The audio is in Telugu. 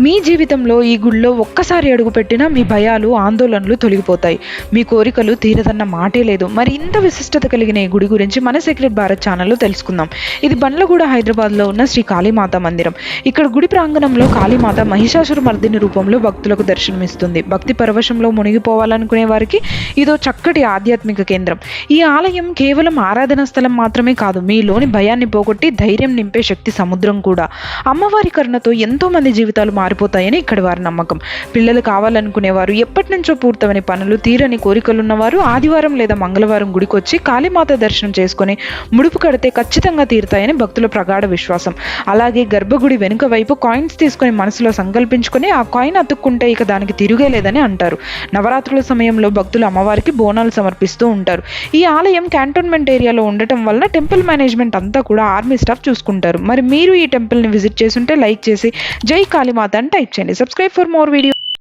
మీ జీవితంలో ఈ గుడిలో ఒక్కసారి అడుగు పెట్టినా మీ భయాలు ఆందోళనలు తొలగిపోతాయి. మీ కోరికలు తీరదన్న మాటే లేదు. మరి ఇంత విశిష్టత కలిగిన ఈ గుడి గురించి మన సీక్రెట్ భారత్ ఛానల్లో తెలుసుకుందాం. ఇది బండ్లగూడ హైదరాబాద్లో ఉన్న శ్రీ కాళీమాత మందిరం. ఇక్కడ గుడి ప్రాంగణంలో కాళీమాత మహిషాసుర మర్దిని రూపంలో భక్తులకు దర్శనమిస్తుంది. భక్తి పరవశంలో మునిగిపోవాలనుకునే వారికి ఇదో చక్కటి ఆధ్యాత్మిక కేంద్రం. ఈ ఆలయం కేవలం ఆరాధనా స్థలం మాత్రమే కాదు మీలోని భయాన్ని పోగొట్టి ధైర్యం నింపే శక్తి సముద్రం కూడా. అమ్మవారి కరుణతో ఎంతోమంది జీవితాలు జీవితాలు మారిపోతాయని ఇక్కడి వారి నమ్మకం. పిల్లలు కావాలనుకునేవారు ఎప్పటి నుంచో పూర్తవని పనులు తీరని కోరికలున్నవారు ఆదివారం లేదా మంగళవారం గుడికొచ్చి కాళీమాత దర్శనం చేసుకుని ముడుపు కడితే ఖచ్చితంగా తీరుతాయని భక్తుల ప్రగాఢ విశ్వాసం. అలాగే గర్భగుడి వెనుక వైపు కాయిన్స్ తీసుకొని మనసులో సంకల్పించుకొని ఆ కాయిన్ అతుక్కుంటే ఇక దానికి తిరుగే లేదని అంటారు. నవరాత్రుల సమయంలో భక్తులు అమ్మవారికి బోనాలు సమర్పిస్తూ ఉంటారు. ఈ ఆలయం క్యాంటోన్మెంట్ ఏరియాలో ఉండటం వల్ల టెంపుల్ మేనేజ్మెంట్ అంతా కూడా ఆర్మీ స్టాఫ్ చూసుకుంటారు. మరి మీరు ఈ టెంపుల్ని విజిట్ చేసుంటే లైక్ చేసి జై Kalimata and type channel. Subscribe for more videos.